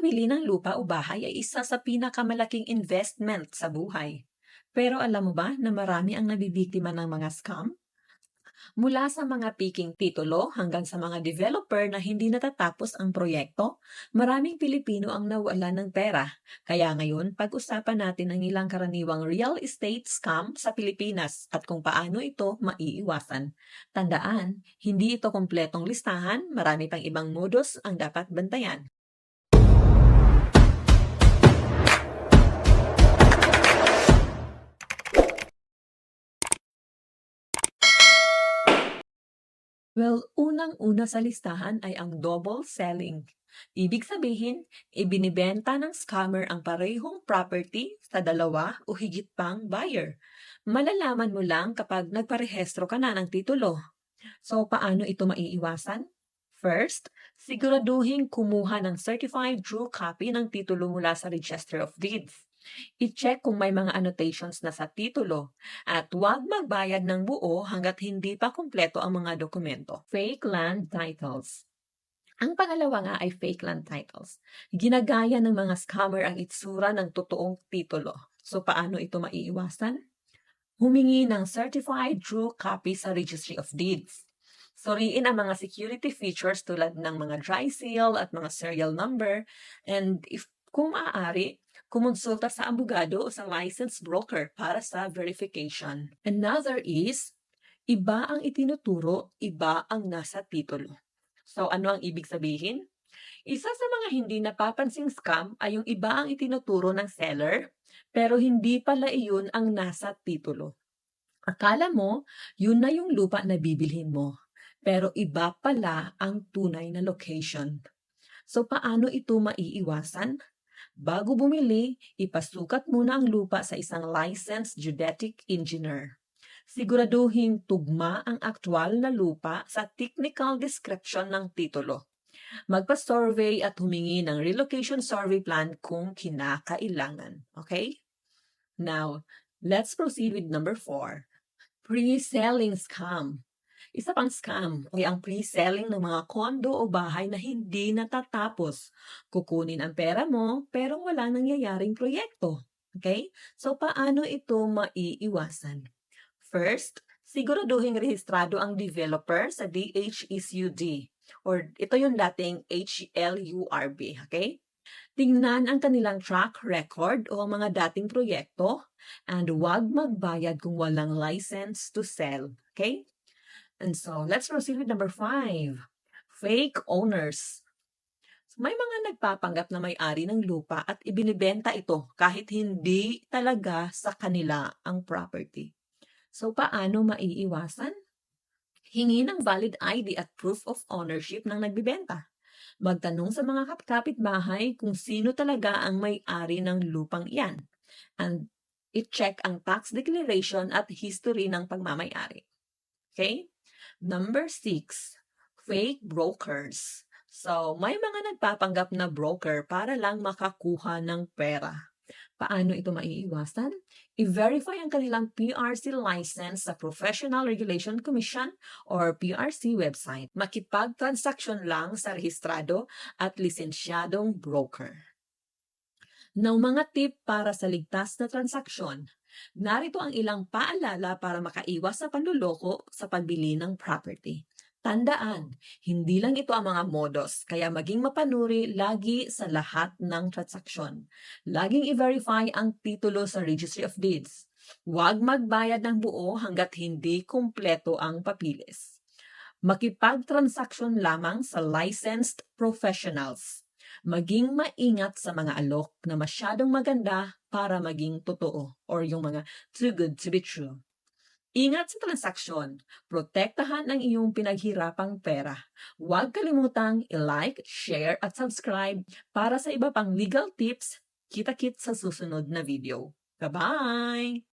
pagbili ng lupa o bahay ay isa sa pinakamalaking investment sa buhay. Pero alam mo ba na marami ang nabibiktima ng mga scam? Mula sa mga piking titulo hanggang sa mga developer na hindi natatapos ang proyekto, maraming Pilipino ang nawala ng pera. Kaya ngayon, pag-usapan natin ang ilang karaniwang real estate scam sa Pilipinas at kung paano ito maiiwasan. Tandaan, hindi ito kompletong listahan, marami pang ibang modus ang dapat bantayan. Well, unang-una sa listahan ay ang double selling. Ibig sabihin, ibinibenta ng scammer ang parehong property sa dalawa o higit pang buyer. Malalaman mo lang kapag nagparehistro ka na ng titulo. So, paano ito maiiwasan? First, siguraduhin kumuha ng certified true copy ng titulo mula sa Register of Deeds. I-check kung may mga annotations na sa titulo at huwag magbayad ng buo hanggat hindi pa kumpleto ang mga dokumento. Fake land titles. Ang pangalawa nga ay fake land titles. Ginagaya ng mga scammer ang itsura ng totoong titulo. So paano ito maiiwasan? Humingi ng certified true copy sa Registry of Deeds. Suriin ang mga security features tulad ng mga dry seal at mga serial number and if kung maaari, kumonsulta sa abogado o sa licensed broker para sa verification. Another is, iba ang itinuturo, iba ang nasa titulo. So ano ang ibig sabihin? Isa sa mga hindi napapansing scam ay yung iba ang itinuturo ng seller, pero hindi pala iyon ang nasa titulo. Akala mo, yun na yung lupa na bibilhin mo, pero iba pala ang tunay na location. So paano ito maiiwasan? Bago bumili, ipasukat muna ang lupa sa isang licensed geodetic engineer. Siguraduhin tugma ang aktwal na lupa sa technical description ng titulo. Magpa-survey at humingi ng relocation survey plan kung kinakailangan. Okay? Now, let's proceed with number four. Pre-selling scam. Isa pang scam ay ang pre-selling ng mga kondo o bahay na hindi natatapos. Kukunin ang pera mo pero wala nangyayaring proyekto. Okay? So, paano ito maiiwasan? First, siguraduhin rehistrado ang developer sa DHESUD or ito yung dating HLURB. Okay? Tingnan ang kanilang track record o ang mga dating proyekto and huwag magbayad kung walang license to sell. Okay? And so, let's proceed with number five. Fake owners. So, may mga nagpapanggap na may-ari ng lupa at ibinibenta ito kahit hindi talaga sa kanila ang property. So, paano maiiwasan? Hingi ng valid ID at proof of ownership ng nagbibenta. Magtanong sa mga kapitbahay kung sino talaga ang may-ari ng lupang iyan. And i-check ang tax declaration at history ng pagmamayari. Okay? Number six, fake brokers. So, may mga nagpapanggap na broker para lang makakuha ng pera. Paano ito maiiwasan? I-verify ang kanilang PRC license sa Professional Regulation Commission or PRC website. Makipag-transaction lang sa rehistrado at lisensyadong broker. Now, mga tip para sa ligtas na transaksyon. Narito ang ilang paalala para makaiwas sa panluloko sa pagbili ng property. Tandaan, hindi lang ito ang mga modos, kaya maging mapanuri lagi sa lahat ng transaksyon. Laging i-verify ang titulo sa Registry of Deeds. Huwag magbayad ng buo hanggat hindi kumpleto ang papilis. Makipag-transaksyon lamang sa licensed professionals maging maingat sa mga alok na masyadong maganda para maging totoo or yung mga too good to be true. Ingat sa transaksyon. Protektahan ang iyong pinaghirapang pera. Huwag kalimutang i-like, share at subscribe para sa iba pang legal tips. Kita-kit sa susunod na video. Bye-bye!